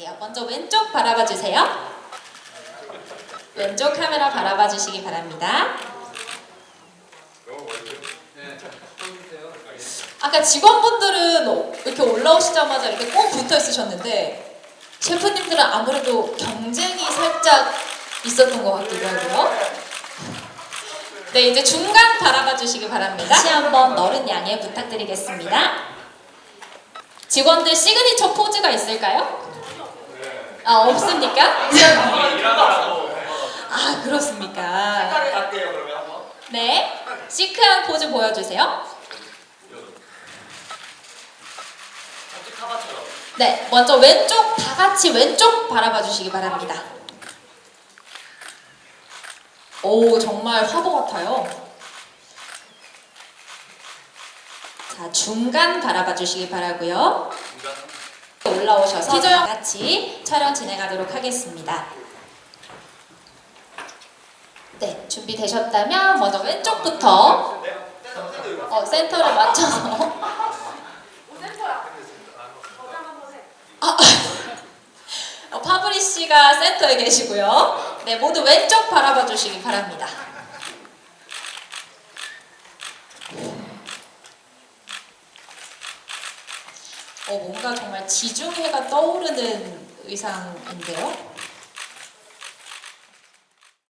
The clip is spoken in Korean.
시작할게요. 먼저 왼쪽 바라봐 주세요. 왼쪽 카메라 바라봐 주시기 바랍니다. 아까 직원분들은 이렇게 올라오시자마자 이렇게 꼭 붙어 있으셨는데 셰프님들은 아무래도 경쟁이 살짝 있었던 것 같기도 하고요. 네, 이제 중간 바라봐 주시기 바랍니다. 다시 한번 너른 양해 부탁드리겠습니다. 직원들 시그니처 포즈가 있을까요? 아, 없습니까? 아, 그렇습니까? 갈게요 그러면 한번. 네, 시크한 포즈 보여주세요. 카바처럼. 네, 먼저 왼쪽 다 같이 왼쪽 바라봐 주시기 바랍니다. 오, 정말 화보 같아요. 자, 중간 바라봐 주시기 바라고요. 중간. 올라오셔서 다 같이 촬영 진행하도록 하겠습니다. 네, 준비되셨다면 먼저 왼쪽부터. 어, 센터를 맞춰서 아, 어, 파브리 씨가 센터에 계시고요. 네, 모두 왼쪽 바라봐 주시기 바랍니다. 뭔가 정말 지중해가 떠오르는 의상인데요.